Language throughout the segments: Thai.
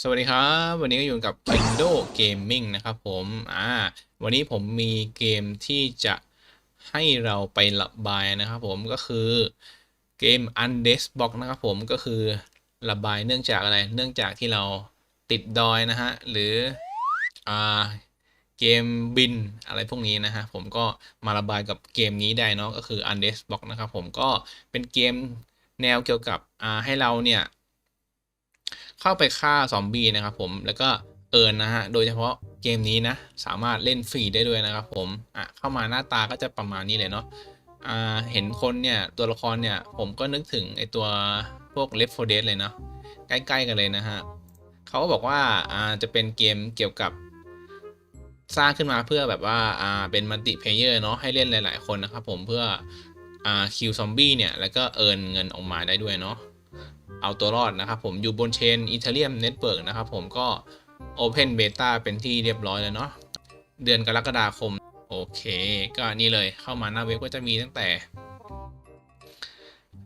สวัสดีครับ วันนี้ก็อยู่กับ Window Gaming นะครับผมอ่าวันนี้ผมมีเกมที่จะให้เราไประบายนะครับผมก็คือเกม Undead Box นะครับผมก็คือระบายเนื่องจากอะไร เนื่องจากที่เราติดดอยนะฮะ หรืออ่าเกมบินอะไรพวกนี้นะฮะ ผมก็มาระบายกับเกมนี้ได้เนาะก็คือ Undead Box นะครับผมก็เป็นเกมแนวเกี่ยวกับอ่าให้เราเนี่ย เข้าไปฆ่าซอมบี้นะครับผมแล้วก็เอิร์นนะฮะ โดยเฉพาะเกมนี้นะ สามารถเล่นฟรีได้ด้วยนะครับผม อะ เข้ามาหน้าตาก็จะประมาณนี้เลยเนาะ อ่า เห็นคนเนี่ย ตัวละครเนี่ย ผมก็นึกถึงไอตัวพวก Left 4 Dead เลยเนาะ ใกล้ ๆ กันเลยนะฮะเขาก็บอกว่า อ่า จะเป็นเกมเกี่ยวกับ สร้างขึ้นมาเพื่อแบบว่า อ่า เป็นมัลติเพเยอร์เนาะ ให้เล่นหลาย ๆ คนนะครับผม เพื่อ อ่า คิวซอมบี้เนี่ย แล้วก็เอิร์นเงินออกมาได้ด้วยเนาะ เอาตัวรอดนะครับผมอยู่บนเชนอีเทเรียมเน็ตเ r ิร์กนะครับผมก็ Open Beta เป็นที่เรียบร้อยแล้วเนาะเดือนกรกฎาคม โอเค ก็นี่เลยเข้ามาหน้าเว็บก็จะมีตั้งแต่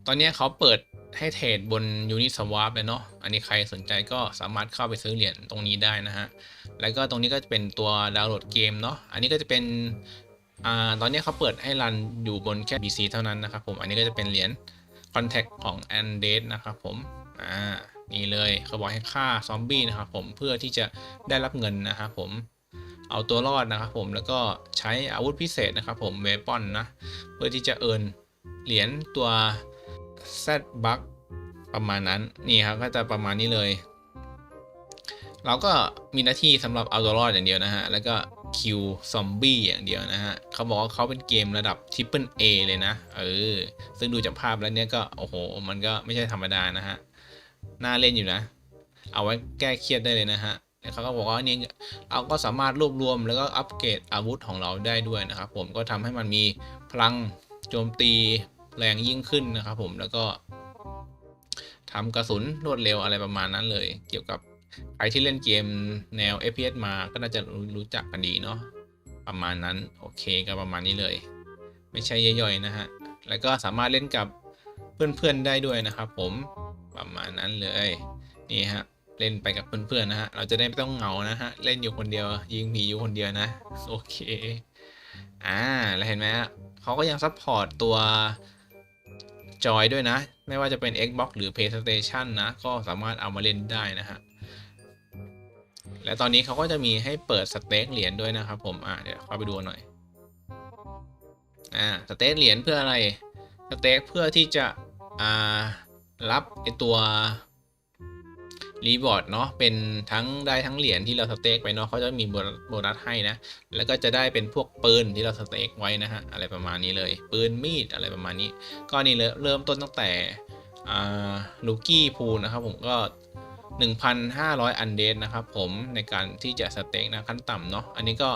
ตอนนี้เขาเปิดให้เทรดบน Uniswap เลยเนาะอันนี้ใครสนใจก็สามารถเข้าไปซื้อเหรียญตรงนี้ได้นะฮะ แล้วก็ตรงนี้ก็จะเป็นตัวดาวน์โหลดเกมเนาะอันนี้ก็จะเป็นอ่าตอนนี้เขาเปิดให้รันอยู่บนแค่ PC เท่านั้นนะครับผมอันนี้ก็จะเป็นเหรียญ Contact ของ a n d e d นะครับผม อ่า นี่เลยเขาบอกให้ฆ่าซอมบี้นะครับผม เพื่อที่จะได้รับเงินนะครับผม เอาตัวรอดนะครับผม แล้วก็ใช้อาวุธพิเศษนะครับผม เวปอนนะ เพื่อที่จะเอินเหรียญตัว Z b u g ประมาณนั้น นี่ครับ ก็จะประมาณนี้เลย เราก็มีหน้าที่สำหรับเอาตัวรอดอย่างเดียวนะฮะ แล้วก็คิวซอมบี้อย่างเดียวนะฮะเขาบอกว่าเขาเป็นเกมระดับ Triple A เอเลยนะ เออ ซึ่งดูจากภาพแล้วเนี่ยก็ โอ้โห มันก็ไม่ใช่ธรรมดานะฮะ น่าเล่นอยู่นะ เอาไว้แก้เครียดได้เลยนะฮะแล้วเขาก็บอกว่าเนี่ยเราก็สามารถรวบรวมแล้วก็อัปเกรดอาวุธของเราได้ด้วยนะครับผมก็ทำให้มันมีพลังโจมตีแรงยิ่งขึ้นนะครับผมแล้วก็ทำกระสุนรวดเร็วอะไรประมาณนั้นเลย เกี่ยวกับ ใครที่เล่นเกมแนว FPS มาก็น่าจะรู้จักกันดีเนาะประมาณนั้น โอเคก็ประมาณนี้เลย ไม่ใช่ย่อยๆนะฮะ แล้วก็สามารถเล่นกับเพื่อนๆได้ด้วยนะครับผมประมาณนั้นเลยนี่ฮะเล่นไปกับเพื่อนๆนะฮะเราจะได้ไม่ต้องเหงานะฮะเล่นอยู่คนเดียวยิงผีอยู่คนเดียวนะโอเคอ่าแล้วเห็นไหมฮะเขาก็ยังซัพพอร์ตตัวจอยด้วยนะ ไม่ว่าจะเป็น Xbox หรือ PlayStation นะ ก็สามารถเอามาเล่นได้นะฮะ และตอนนี้เขาก็จะมีให้เปิดสเต็กเหรียญด้วยนะครับผมอ่าเดี๋ยวเข้าไปดูหน่อยอ่าสเต็กเหรียญเพื่ออะไรสเต็กเพื่อที่จะอ่ารับไอตัวรีบอร์ดเนาะเป็นทั้งได้ทั้งเหรียญที่เราสเต็กไปเนาะเขาจะมีโบนัสให้นะ แล้วก็จะได้เป็นพวกปืนที่เราสเต็กไว้นะฮะอะไรประมาณนี้เลย ปืนมีดอะไรประมาณนี้ ก็นี่เริ่มต้นตั้งแต่ลูกี้พูนะครับผมก็ 1,500 อันเดนนะครับผมในการที่จะสเต็กนะขั้นต่ำเนาะอันนี้ก็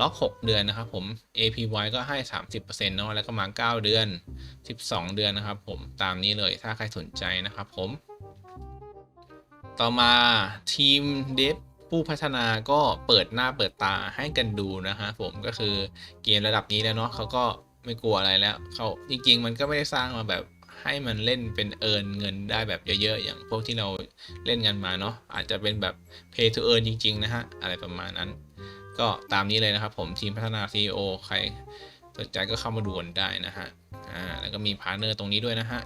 ล็อก 6 เดือนนะครับผม APY ก็ให้ 30%เนาะแล้วก็มา 9 เดือน 12 เดือนนะครับผมตามนี้เลยถ้าใครสนใจนะครับผม ต่อมาทีมเดฟผู้พัฒนาก็เปิดหน้าเปิดตาให้กันดูนะฮะผมก็คือเกมระดับนี้แล้วเนาะเขาก็ไม่กลัวอะไรแล้วเขาจริงๆ มันก็ไม่ได้สร้างมาแบบ ให้มันเล่นเป็นเอินเงินได้แบบเยอะๆ อย่างพวกที่เราเล่นกันมาเนาะอาจจะเป็นแบบ pay to earn จริง ๆ นะฮะ อะไรประมาณนั้น ก็ตามนี้เลยนะครับผมทีมพัฒนา CEO ใครสนใจก็เข้ามาดูกันได้นะฮะอ่าแล้วก็มีพาร์เนอร์ตรงนี้ด้วยนะฮะ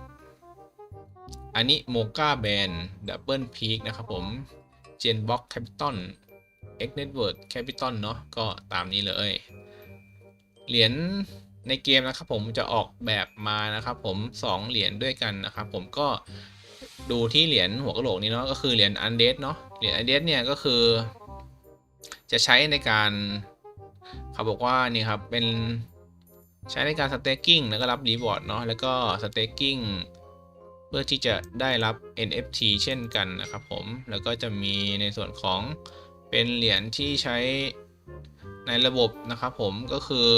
อันนี้โมกาแบนดับเบิลพีคนะครับผมเจนบ็อกแคปิตอลเอ็กเน็ตเวิร์ดแคปิตอลเนาะก็ตามนี้เลย เหรียญ ในเกมนะครับผมจะออกแบบมานะครับผม 2 เหรียญด้วยกันนะครับผมก็ดูที่เหรียญหัวกะโหลกนี้เนาะก็คือเหรียญอันเดสเนาะเหรียญอันเดสเนี่ยก็คือ จะใช้ในการเขาบอกว่านี่ครับเป็นใช้ในการสเต็กกิ้งแล้วก็รับรีวอร์ดเนาะแล้วก็สเต็กกิ้งเพื่อที่จะได้รับ NFT เช่นกันนะครับผมแล้วก็จะมีในส่วนของเป็นเหรียญที่ใช้ในระบบนะครับผมก็คือ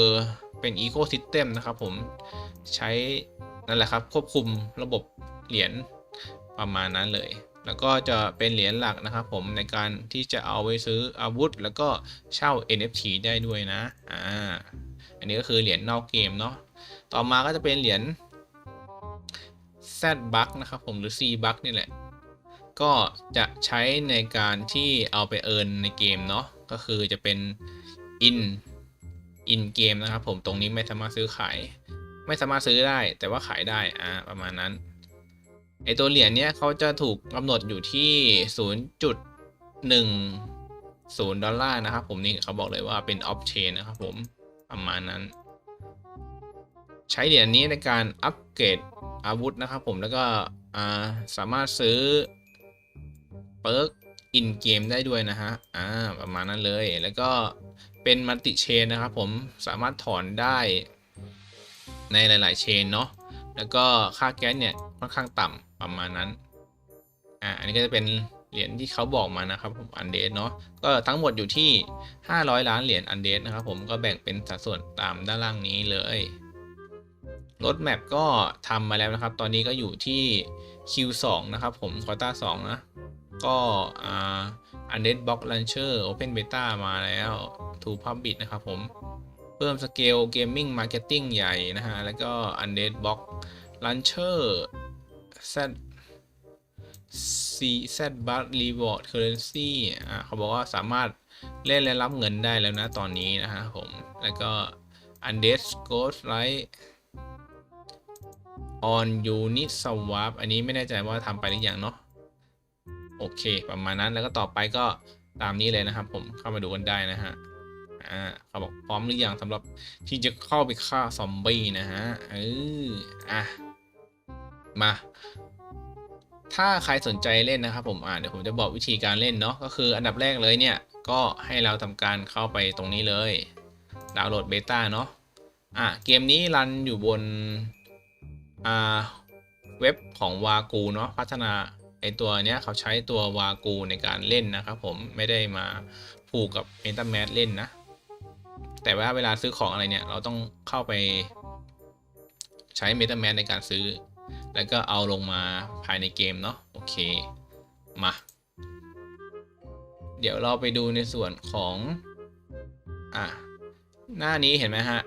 เป็น Ecosystem นะครับผมใช้นั่นแหละครับ ควบคุมระบบเหรียญประมาณนั้นเลย แล้วก็จะเป็นเหรียญหลักนะครับผมในการที่จะเอาไว้ซื้ออาวุธ แล้วก็เช่า NFT ได้ด้วยนะอ่าอันนี้ก็คือเหรียญนอกเกมเนาะต่อมาก็จะเป็นเหรียญ Z b u g นะครับผมหรือ C b u g นี่แหละ ก็จะใช้ในการที่เอาไปเอินในเกมเนาะก็คือจะเป็น in in เกมนะครับผมตรงนี้ไม่สามารถซื้อขาย ไม่สามารถซื้อได้ แต่ว่าขายได้อ่าประมาณนั้นไอตัวเหรียญเนี้ยเขาจะถูกกำหนดอยู่ที่ 0.10 ดอลลาร์นะครับผมนี่เขาบอกเลยว่าเป็นออฟเชนนะครับผมประมาณนั้น ใช้เหรียญนี้ในการอัปเกรดอาวุธนะครับผมแล้วก็อ่าสามารถซื้อเปิร์กอินเกมได้ด้วยนะฮะอ่าประมาณนั้นเลยแล้วก็ เป็นมัลติเชนนะครับผมสามารถถอนได้ในหลาย ๆ เชนเนาะแล้วก็ค่าแก๊สเนี่ยค่อนข้างต่ำประมาณนั้นอ่าอันนี้ก็จะเป็นเหรียญที่เขาบอกมานะครับผมอันเดสเนาะก็ทั้งหมดอยู่ที่ 500 ล้านเหรียญอันเดสนะครับผมก็แบ่งเป็นสัดส่วนตามด้านล่างนี้เลยรถแมปก็ทำมาแล้วนะครับ ตอนนี้ก็อยู่ที่ Q2 นะครับผมคอต้า2นะ ก็อ่า Undead Box Launcher Open Beta มาแล้ว To Public นะครับผมเพิ่มสเกล Gaming Marketing ใหญ่นะฮะ แล้วก็ Undead Box Launcher Z C Z Bar Reward Currency อ่าเขาบอกว่าสามารถเล่นและรับเงินได้แล้วนะตอนนี้นะฮะผม แล้วก็ Undead Ghost Light on unit swap อันนี้ไม่แน่ใจว่าทำไปหรือยังเนาะ โอเค ประมาณนั้นแล้วก็ต่อไปก็ตามนี้เลยนะครับ ผมเข้ามาดูกันได้นะฮะอ่าเขาบอกพร้อมหรือยังสำหรับที่จะเข้าไปฆ่าซอมบี้นะฮะเอออะมา ถ้าใครสนใจเล่นนะครับ ผมอ่าเดี๋ยวผมจะบอกวิธีการเล่นเนาะก็คืออันดับแรกเลยเนี่ย ก็ให้เราทำการเข้าไปตรงนี้เลยดาวน์โหลดเบต้าเนาะอะเกมนี้รันอยู่บนอ่าเว็บของวากูเนาะพัฒนา ไอตัวเนี้ยเขาใช้ตัววากูในการเล่นนะครับผมไม่ได้มาผูกกับเมตาแมสเล่นนะ แต่ว่าเวลาซื้อของอะไรเนี่ย เราต้องเข้าไปใช้เมตาแมสในการซื้อ แล้วก็เอาลงมาภายในเกมเนาะโอเคมา เดี๋ยวเราไปดูในส่วนของอะหน้านี้เห็นไหมฮะ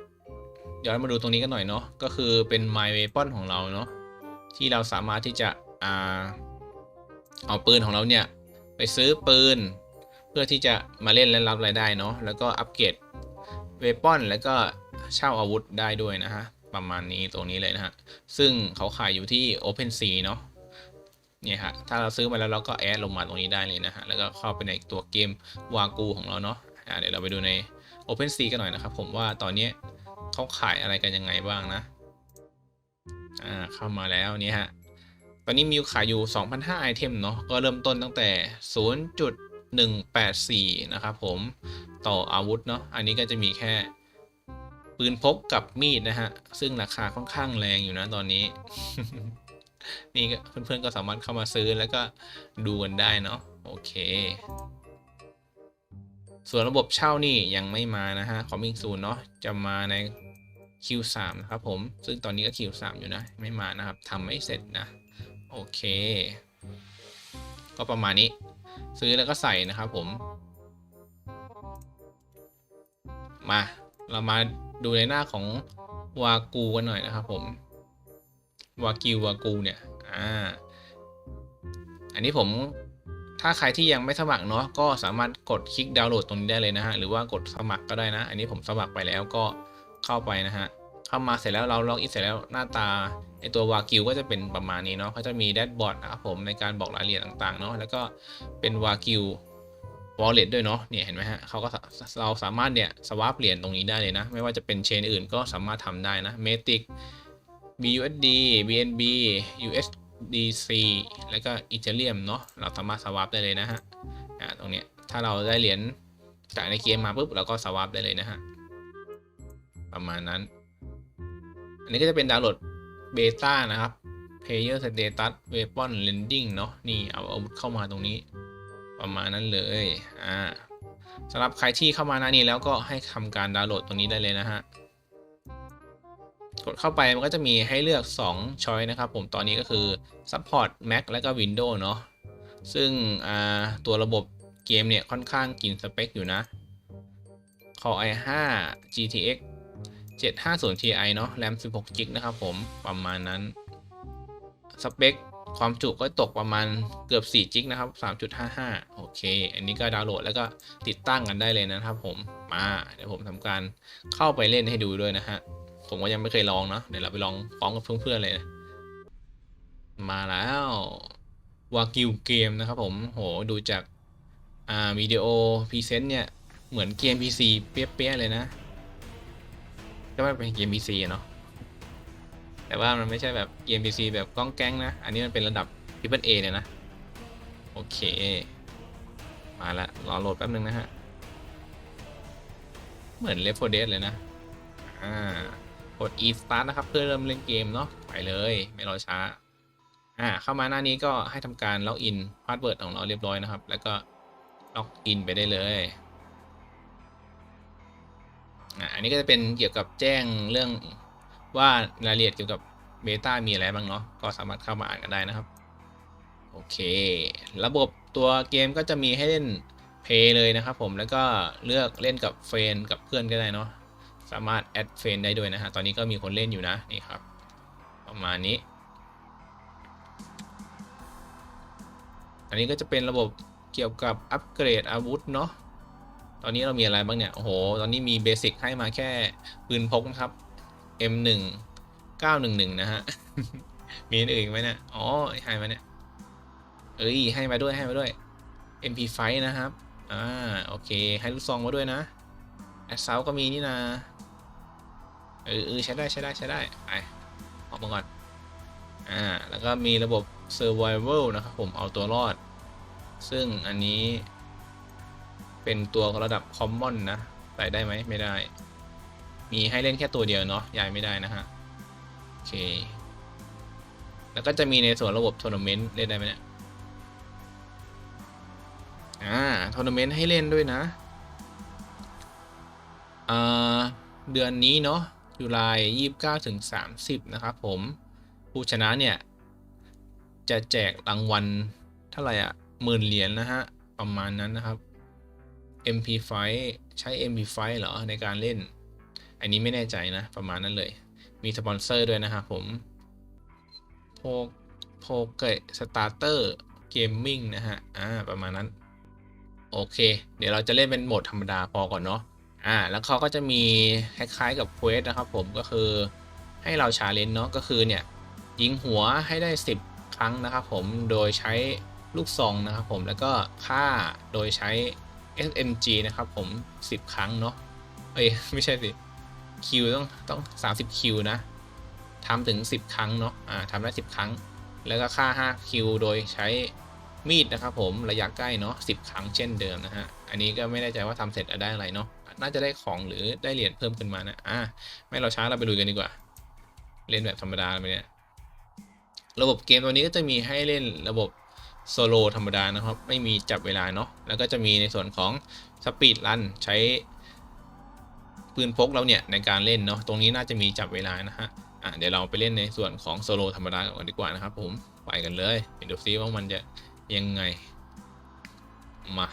ย้อนมาดูตรงนี้กันหน่อยเนาะก็คือเป็น My Weapon ของเราเนาะที่เราสามารถที่จะอ่า เอาปืนของเราเนี่ยไปซื้อปืน เพื่อที่จะมาเล่นและรับรายได้เนาะแล้วก็อัปเกรดเวปอนแล้วก็เช่าอาวุธได้ด้วยนะฮะประมาณนี้ตรงนี้เลยนะฮะซึ่งเขาขายอยู่ที่ OpenSea เนาะเนี่ยฮะถ้าเราซื้อมาแล้วเราก็แอดลงมาตรงนี้ได้เลยนะฮะแล้วก็เข้าไปในตัวเกมวากูของเราเนาะอ่าเดี๋ยวเราไปดูใน OpenSea กันหน่อยนะครับผมว่าตอนนี้เขาขายอะไรกันยังไงบ้างนะอ่าเข้ามาแล้วนี่ฮะ ตอนนี้มีขายอยู่ 2,500ไอเทมเนาะก็เริ่มต้นตั้งแต่ 0.184 นะครับผมต่ออาวุธเนาะอันนี้ก็จะมีแค่ปืนพกกับมีดนะฮะ ซึ่งราคาค่อนข้างแรงอยู่นะตอนนี้ นี่เพื่อนๆก็สามารถเข้ามาซื้อแล้วก็ดูกันได้เนาะโอเค ส่วนระบบเช่านี่ยังไม่มานะฮะ coming soon เนาะจะมาใน Q3 นะครับผม ซึ่งตอนนี้ก็ Q3 อยู่นะ ไม่มานะครับทำไม่เสร็จนะ โอเค ก็ประมาณนี้ ซื้อแล้วก็ใส่นะครับผม มาเรามาดูในหน้าของวากูกันหน่อยนะครับผมวากิววากูเนี่ย อ่า อันนี้ผมถ้าใครที่ยังไม่สมัครเนาะก็สามารถกดคลิกดาวน์โหลดตรงนี้ได้เลยนะฮะ หรือว่ากดสมัครก็ได้นะ อันนี้ผมสมัครไปแล้วก็เข้าไปนะฮะ เข้ามาเสร็จแล้วเราล็อกอินเสร็จแล้วหน้าตาไอตัววากิวก็จะเป็นประมาณนี้เนาะเขาจะมีแดชบอร์ดนะครับผมในการบอกรายละเอียดต่างๆเนาะแล้วก็เป็นวากิววอลเล็ตด้วยเนาะเนี่ยเห็นไหมฮะเขาก็เราสามารถเนี่ยสวาปเหรียญตรงนี้ได้เลยนะ ไม่ว่าจะเป็นเชนอื่นก็สามารถทำได้นะเมติก BUSD BNB USDC แล้วก็อีเทเรียมเนาะเราสามารถสวาปได้เลยนะฮะอ่าตรงเนี้ยถ้าเราได้เหรียญจากในเกมมาปุ๊บเราก็สวาปได้เลยนะฮะประมาณนั้น อันนี้ก็จะเป็นดาวน์โหลดเบต้านะครับ Player Status Weapon Lending เนาะนี่เอาอาวุธเข้ามาตรงนี้ ประมาณนั้นเลยอ่าสำหรับใครที่เข้ามาหน้านี้แล้วก็ให้ทำการดาวน์โหลดตรงนี้ได้เลยนะฮะกดเข้าไปมันก็จะมีให้เลือก 2 ช้อยนะครับผมตอนนี้ก็คือ Support Mac และก็ Windows เนาะซึ่งตัวระบบเกมเนี่ยค่อนข้างกินสเปคอยู่นะ Core i5 GTX 750 Ti เนาะ RAM 16 g b นะครับผม ประมาณนั้น สเปค ความจุก็ตกประมาณเกือบ4จิกนะครับ 3.55 โอเค อันนี้ก็ดาวน์โหลดแล้วก็ติดตั้งกันได้เลยนะครับผม มา เดี๋ยวผมทำการเข้าไปเล่นให้ดูด้วยนะฮะ ผมก็ยังไม่เคยลองเนาะ เดี๋ยวเราไปลองฟ้องกับเพื่อนๆเลยนะ มาแล้ววากิวเกมนะครับผม โห ดูจาก อ่าวิดีโอพรีเซนต์เนี่ย เหมือนเกม PC เปี้ยๆเลยนะ ก็ว่าเป็นเกม PC อะเนาะแต่ว่ามันไม่ใช่แบบเกม PC แบบก้องแก๊งนะ อันนี้มันเป็นระดับ Triple A เลยนะ โอเค มาละรอโหลดแป๊บนึงนะฮะ เหมือน Left 4 Dead เลยนะ อ่ากด E start นะครับ เพื่อเริ่มเล่นเกมเนาะไปเลย ไม่รอช้า อ่า เข้ามาหน้านี้ก็ให้ทำการล็อกอินพาสเวิร์ดของเราเรียบร้อยนะครับ แล้วก็ล็อกอินไปได้เลย อันนี้ก็จะเป็นเกี่ยวกับแจ้งเรื่องว่ารายละเอียดเกี่ยวกับเบต้ามีอะไรบ้างเนาะก็สามารถเข้ามาอ่านกันได้นะครับ โอเค ระบบตัวเกมก็จะมีให้เล่นเพย์เลยนะครับผมแล้วก็เลือกเล่นกับเฟนกับเพื่อนก็ได้เนาะสามารถแอดเฟนได้ด้วยนะฮะตอนนี้ก็มีคนเล่นอยู่นะนี่ครับ ประมาณนี้ อันนี้ก็จะเป็นระบบเกี่ยวกับอัปเกรดอาวุธเนาะ ตอนนี้เรามีอะไรบ้างเนี่ย โอ้โห ตอนนี้มีเบสิกให้มาแค่ปืนพกนะครับ M1 911 นะฮะ มีอื่นไหมเนี่ย อ๋อ ให้มาเนี่ย เอ้ย ให้มาด้วย ให้มาด้วย MP5 นะครับ อ่า โอเค ให้ลูกซองมาด้วยนะแอสเซลก็มีนี่นะเออเออใช้ได้ใช้ได้ใช้ได้ ไป ออกมาก่อน อ่า แล้วก็มีระบบ Survival นะครับผม เอาตัวรอด ซึ่งอันนี้ เป็นตัวระดับ Common นะใส่ได้ไหมไม่ได้ มีให้เล่นแค่ตัวเดียวเนาะย้ายไม่ได้นะฮะ โอเค แล้วก็จะมีในส่วนระบบทัวร์นาเมนต์เล่นได้ไหมเนี่ย อ่าทัวร์นาเมนต์ให้เล่นด้วยนะ อ่า เดือนนี้เนาะจุลายยี่สิบเก้าถึงสามสิบนะครับผม ผู้ชนะเนี่ย จะแจกรางวัลเท่าไหร่อะหมื่นเหรียญนะฮะ ประมาณนั้นนะครับ MP5 ใช้ MP5 เหรอในการเล่น อันนี้ไม่แน่ใจนะ ประมาณนั้นเลย มีสปอนเซอร์ด้วยนะครับผมโพโพเกตสตาร์เตอร์เกมมิ่งนะฮะ อ่า ประมาณนั้น โอเค เดี๋ยวเราจะเล่นเป็นโหมดธรรมดาพอก่อนเนาะ อ่า แล้วเขาก็จะมีคล้ายๆกับเควสนะครับผม ก็คือให้เราชาเลนจ์เนาะ ก็คือเนี่ย ยิงหัวให้ได้ 10 ครั้งนะครับผม โดยใช้ลูกซองนะครับผม แล้วก็ฆ่าโดยใช้ SMG นะครับผม 10 ครั้งเนาะเอ้ยไม่ใช่สิคิวต้องต้อง 30 คิวนะทำถึง 10 ครั้งเนาะอ่าทำได้ 10 ครั้ง แล้วก็ค่า 5 คิวโดยใช้มีดนะครับผมระยะใกล้เนาะ10 ครั้งเช่นเดิมนะฮะ อันนี้ก็ไม่แน่ใจว่าทำเสร็จได้อะไรเนาะน่าจะได้ของหรือได้เหรียญเพิ่มขึ้นมานะอ่าไม่เราช้าเราไปดูกันดีกว่า เล่นแบบธรรมดาไปเนี่ยระบบเกมตัวนี้ก็จะมีให้เล่นระบบ โซโลธรรมดานะครับ ไม่มีจับเวลาเนาะแล้วก็จะมีในส่วนของสปีดรันใช้ปืนพกเราเนี่ยในการเล่นเนาะตรงนี้น่าจะมีจับเวลานะฮะอะเดี๋ยวเราไปเล่นในส่วนของโซโลธรรมดาก่อนดีกว่านะครับ ผมไปกันเลยไปดูซิว่ามันจะยังไงมา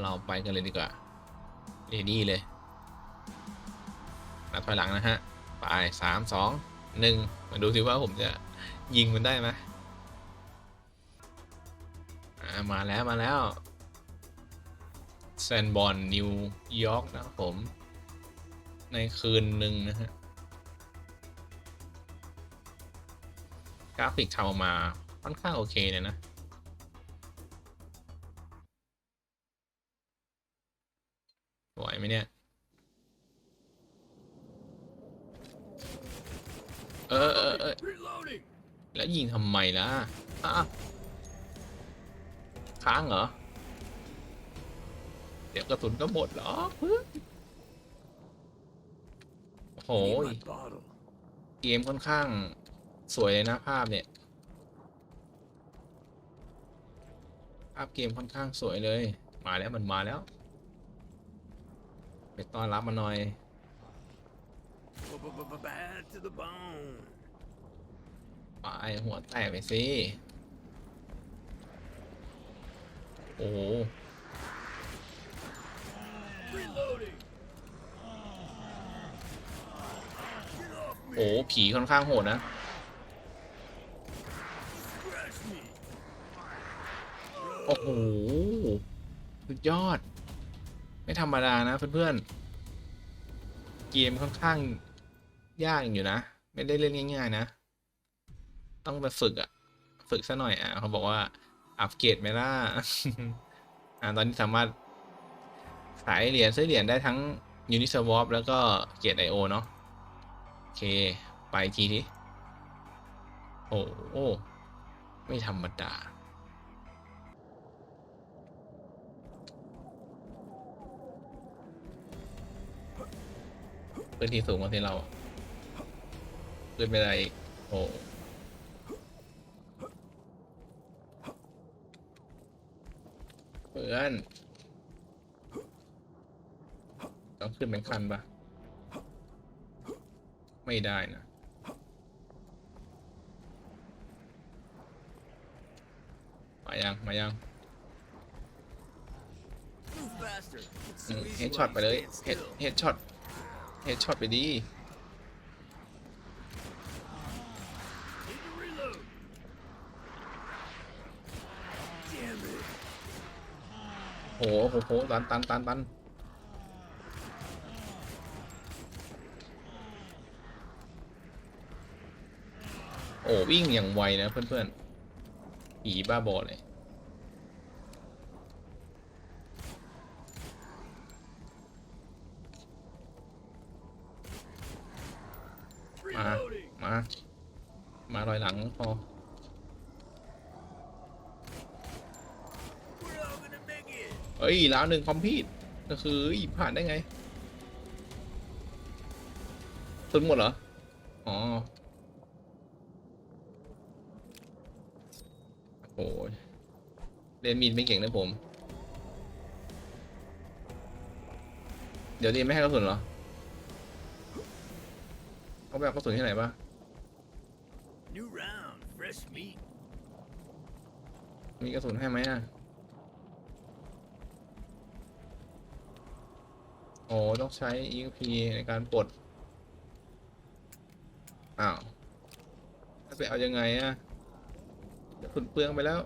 เราไปกันเลยดีกว่าเรดี้เลยนับถอยหลังนะฮะไปสามสองหนึ่งมาดูซิว่าผมจะยิงมันได้ไหม มาแล้วมาแล้วแซนบอนนิวยอร์กนะครับผม ในคืนหนึ่งนะฮะกราฟิกทำออกมาค่อนข้างโอเคเลยนะไหวไหมเนี่ย เออเออเออแล้วยิงทำไมล่ะอ้า ค้างเหรอ เดี๋ยวกระสุนก็หมดเหรอเพื่อนโอ้โห Need my bottle. เกมค่อนข้างสวยเลยนะภาพเนี่ย ภาพเกมค่อนข้างสวยเลย มาแล้วมันมาแล้ว ไปต้อนรับมาหน่อย Bad to the bone. ไปหัวแตกไปสิ โอ้โหโอ้โหผีค่อนข้างโหดนะ โอ้โห สุดยอด ไม่ธรรมดานะเพื่อนๆ เกมค่อนข้างยากอยู่นะ ไม่ได้เล่นง่ายๆนะ ต้องไปฝึกอะฝึกซะหน่อยอะเขาบอกว่า อัปเกรดไหมล่ะอ่าตอนนี้สามารถ ขายเหรียญซื้อเหรียญได้ทั้ง Uniswap แล้วก็เกต IO เนาะโอเค ไปทีทีโอ้โอ้ไม่ธรรมดาพื้นที่สูงกว่าที่เราอะขึ้นไม่ได้โอ้เพื่ อนต้องขึ้นเป็นคันปะไม่ได้นะมายัง มายัง Move faster. It's อื so ม easy เฮด while ช็อต you ไปเลย stand เฮด still. เฮดช็อตเฮดช็อตไปดี หโหโหตันตันตันตันโอ้วิ่งอย่างไวนะเพื่อนๆผีบ้าบอเลย Reloading. มา มาลอยหลังพอ เฮ้ยแล้วหนึ่งคอมพิวก็คือผ่านได้ไงสุดหมดเหรอ อ๋อ โอ้ยเรียนมีนไม่เก่งนะผม เดี๋ยวเรียนไม่ให้กระสุนเหรอเขาไปเอากระสุนที่ไหนปะ New round. Fresh meat. มีกระสุนให้ไหมอะ อ้ต้องใช้ EXP ในการปลด อ้าวแล้วไปเอายังไงอะกระสุนเปลืองไปแล้ว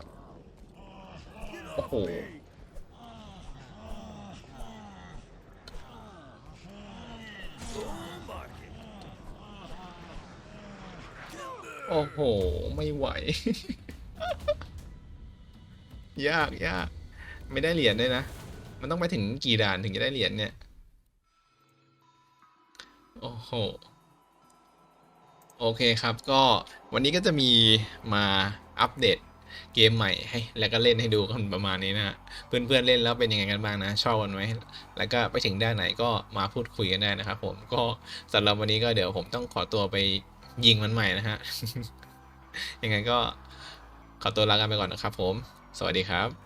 Get Oh. off me. Full market. Timber. โอ้โห ไม่ไหว ยากยาก ไม่ได้เหรียญด้วยนะ มันต้องไปถึงกี่ด่านถึงจะได้เหรียญเนี่ย โอ้โห โอเคครับ ก็วันนี้ก็จะมีมาอัปเดตเกมใหม่ให้ แล้วก็เล่นให้ดูกันประมาณนี้นะฮะเพื่อนๆเล่นแล้วเป็นยังไงกันบ้างนะ ชอบกันไหม แล้วก็ไปถึงด้านไหนก็มาพูดคุยกันได้นะครับผม ก็สำหรับวันนี้ก็เดี๋ยวผมต้องขอตัวไปยิงมันใหม่นะฮะ ยังไงก็ขอตัวลากันไปก่อนนะครับผม สวัสดีครับ